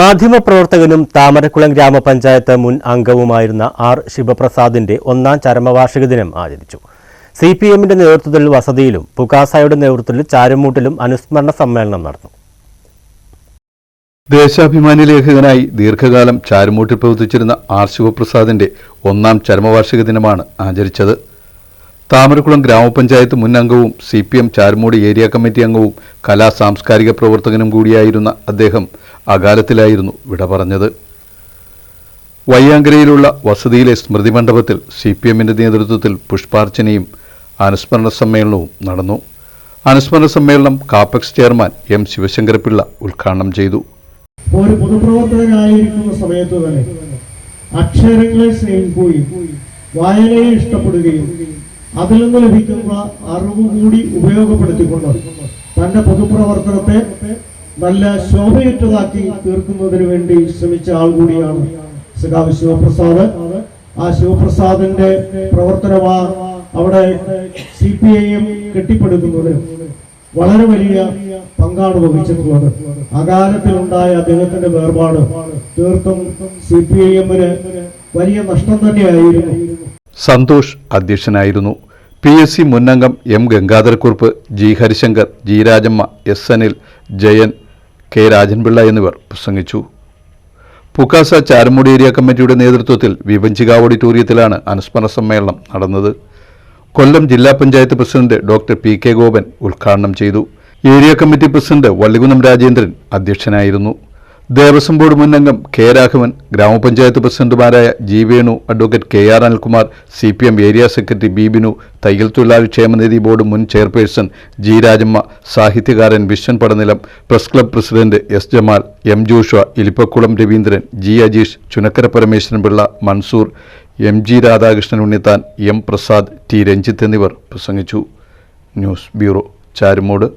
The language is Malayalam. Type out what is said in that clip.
മാധ്യമപ്രവർത്തകനും താമരക്കുളം ഗ്രാമപഞ്ചായത്ത് മുൻ അംഗവുമായിരുന്ന ആർ ശിവപ്രസാദിന്റെ ഒന്നാം ചരമവാർഷിക ദിനം ആചരിച്ചു. സി പി എമ്മിന്റെ നേതൃത്വത്തിൽ വസതിയിലും പുകാസായുടെ നേതൃത്വത്തിൽ ചാരുമൂട്ടിലും അനുസ്മരണ സമ്മേളനം നടന്നു. ദേശാഭിമാനി ലേഖകനായി ദീർഘകാലം ചാരുമൂട്ടിൽ പ്രവർത്തിച്ചിരുന്ന ആർ ശിവപ്രസാദിന്റെ ഒന്നാം ചരമവാർഷിക ദിനമാണ് ആചരിച്ചത്. താമരക്കുളം ഗ്രാമപഞ്ചായത്ത് മുൻ അംഗവും C P M Charummood area committee അംഗവും കലാ സാംസ്കാരിക പ്രവർത്തകനും കൂടിയായിരുന്ന അദ്ദേഹം അകാലത്തിലായിരുന്നു വിട പറഞ്ഞത്. വയ്യാങ്കരയിലുള്ള വസതിയിലെ സ്മൃതി മണ്ഡപത്തിൽ സി പി എമ്മിന്റെ നേതൃത്വത്തിൽ പുഷ്പാർച്ചനയും അനുസ്മരണ സമ്മേളനവും നടന്നു. അനുസ്മരണ സമ്മേളനം കാപ്പക്സ് ചെയർമാൻ എം ശിവശങ്കരപിള്ള ഉദ്ഘാടനം ചെയ്തു. ഒരു പൊതുപ്രവർത്തകനായിരിക്കുന്ന സമയത്ത് തന്നെ അക്ഷരങ്ങളെ സ്നേഹിക്കുകയും വായനയെ ഇഷ്ടപ്പെടുകയും അതിൽ നിന്ന് ലഭിക്കുന്ന അറിവ് കൂടി ഉപയോഗപ്പെടുത്തിക്കൊണ്ട് തന്റെ പൊതുപ്രവർത്തനത്തെ നല്ല ശോഭയുറ്റതാക്കി തീർക്കുന്നതിന് വേണ്ടി ശ്രമിച്ച ആൾ കൂടിയാണ് സഖാവ് ശിവപ്രസാദ്. ആ ശിവപ്രസാദിന്റെ പ്രവർത്തനമാ അവിടെ സി പി ഐ എം കെട്ടിപ്പടുക്കുന്നതിന് വളരെ വലിയ പങ്കാണ് വഹിച്ചിട്ടുള്ളത്. അകാലത്തിലുണ്ടായ അദ്ദേഹത്തിന്റെ വേർപാട് തീർത്തും സി പി ഐ എമ്മിന് വലിയ നഷ്ടം തന്നെയായിരുന്നു. സന്തോഷ് അധ്യക്ഷനായിരുന്നു. P S C മുന്നംഗം M Gangadharakurup G Harishankar G Rajamma S Anil Jayan K Rajanpillai എന്നിവർ പ്രസംഗിച്ചു. പുക്കാസ ചാരമുടി ഏരിയ കമ്മിറ്റിയുടെ നേതൃത്വത്തിൽ വിവഞ്ചിക ഓഡിറ്റോറിയത്തിലാണ് അനുസ്മരണ സമ്മേളനം നടന്നത്. കൊല്ലം ജില്ലാ panchayat president doctor P K Gopan ഉദ്ഘാടനം ചെയ്തു. Area committee president Vallikunnam Rajendran അധ്യക്ഷനായിരുന്നു. ദേവസ്വം ബോർഡ് മുന്നംഗം കെ രാഘവൻ ഗ്രാമപഞ്ചായത്ത് പ്രസിഡന്റുമാരായ G Venu advocate K R Anilkumar C P M area secretary B Binu തയ്യൽ തൊഴിലാളി ക്ഷേമനിധി ബോർഡ് മുൻ ചെയർപേഴ്സൺ ജി രാജമ്മ സാഹിത്യകാരൻ Viswan Padanilam press club president S Jamal M Josha Ilippakulam Raveendran G Ajeesh Chunakkara Parameswaran Pillai Mansoor M G Radhakrishnan Unnithan M Prasad T Ranjith എന്നിവർ പ്രസംഗിച്ചു. News bureau Charummood.